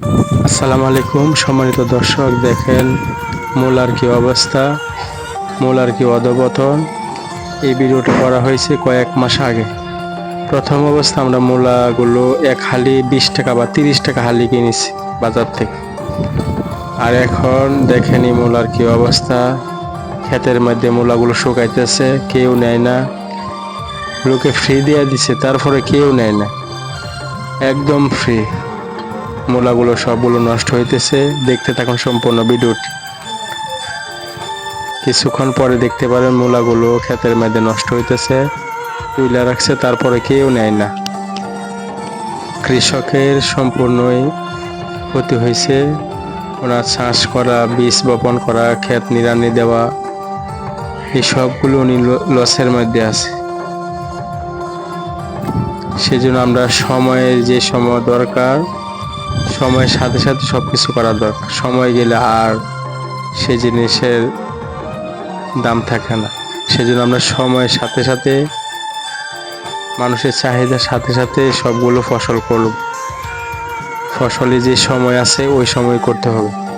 আসসালামু আলাইকুম, সম্মানিত দর্শক, দেখেন মূলার কি অবস্থা, মূলার কি অধপতন। এই ভিডিওটা করা হয়েছে কয়েক মাস আগে। প্রথম অবস্থা আমরা মূলাগুলো এক হালি বিশ টাকা বা তিরিশ টাকা হালি কিনেছি বাজার থেকে। আর এখন দেখেনি মূলার কি অবস্থা। ক্ষেতের মধ্যে মূলাগুলো শুকাইতেছে, কেউ নেয় না। লোকে ফ্রি দিয়ে দিছে, তারপরে কেউ নেয় না। একদম ফ্রি মূলাগুলো সবগুলো নষ্ট হইতেছে। দেখতে থাকুন সম্পূর্ণ ভিডিওটি। কিছুক্ষণ পরে দেখতে পারেন মূলাগুলো ক্ষেতের মধ্যে নষ্ট হইতেছে, তুইলা রাখছে, তারপরে কেউ নেয় না। কৃষকের সম্পূর্ণই ক্ষতি হয়েছে ওনার চাষ করা, বীজ বপন করা, ক্ষেত নিড়ানি দেওয়া, এই সবগুলো উনি লসের মধ্যে আছে। সেজন্য আমরা সময়ের যে সময় দরকার সময়ের সাথে সাথে সব কিছু করা দরকার। সময় গেলে আর সে জিনিসের দাম থাকে না। সেজন্য আমরা সময়ের সাথে সাথে, মানুষের চাহিদার সাথে সাথে সবগুলো ফসল করব। ফসলে যে সময় আছে, ওই সময় করতে হবে।